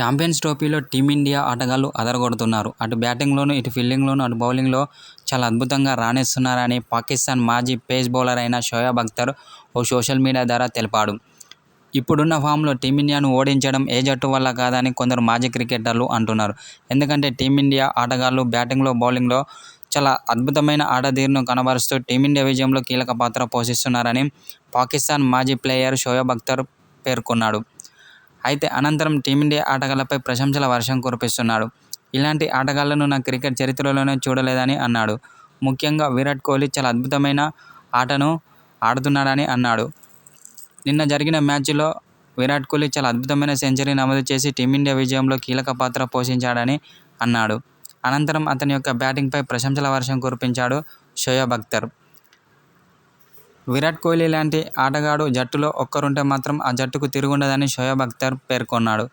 Champions ట్రోఫీలో team India ఆటగాళ్ళు అదరగొడుతున్నారు. అటు బ్యాటింగ్లోనూ, ఇటు ఫీల్డింగ్లోనూ, అటు బౌలింగ్లో చాలా అద్భుతంగా రాణిస్తున్నారని పాకిస్తాన్ మాజీ పేస్ బౌలర్ అయిన షోయాబ్ అఖ్తర్ ఓ సోషల్ మీడియా ద్వారా తెలిపాడు. ఇప్పుడున్న ఫామ్లో టీమిండియాను ఓడించడం ఏ జట్టు వల్ల కాదని కొందరు మాజీ క్రికెటర్లు అంటున్నారు. ఎందుకంటే టీమిండియా ఆటగాళ్ళు బ్యాటింగ్లో, బౌలింగ్లో చాలా అద్భుతమైన ఆటతీరును కనబరుస్తూ టీమిండియా విజయంలో కీలక పాత్ర పోషిస్తున్నారని పాకిస్తాన్ మాజీ ప్లేయర్ షోయబ్ అఖ్తర్ పేర్కొన్నాడు. అయితే అనంతరం టీమిండియా ఆటగాళ్ళపై ప్రశంసల వర్షం కురిపిస్తున్నాడు. ఇలాంటి ఆటగాళ్ళను నా క్రికెట్ చరిత్రలోనే చూడలేదని అన్నాడు. ముఖ్యంగా విరాట్ కోహ్లీ చాలా అద్భుతమైన ఆటను ఆడుతున్నాడని అన్నాడు. నిన్న జరిగిన మ్యాచ్లో విరాట్ కోహ్లీ చాలా అద్భుతమైన సెంచరీ నమోదు చేసి టీమిండియా విజయంలో కీలక పాత్ర పోషించాడని అన్నాడు. అనంతరం అతని యొక్క బ్యాటింగ్పై ప్రశంసల వర్షం కురిపించాడు షోయబ్ అఖ్తర్. విరాట్ కోహ్లీ లాంటి ఆటగాడు జట్టులో ఒక్కరుంటే మాత్రం ఆ జట్టుకు తిరుగుండదని షోయబ్ అఖ్తర్ పేర్కొన్నాడు.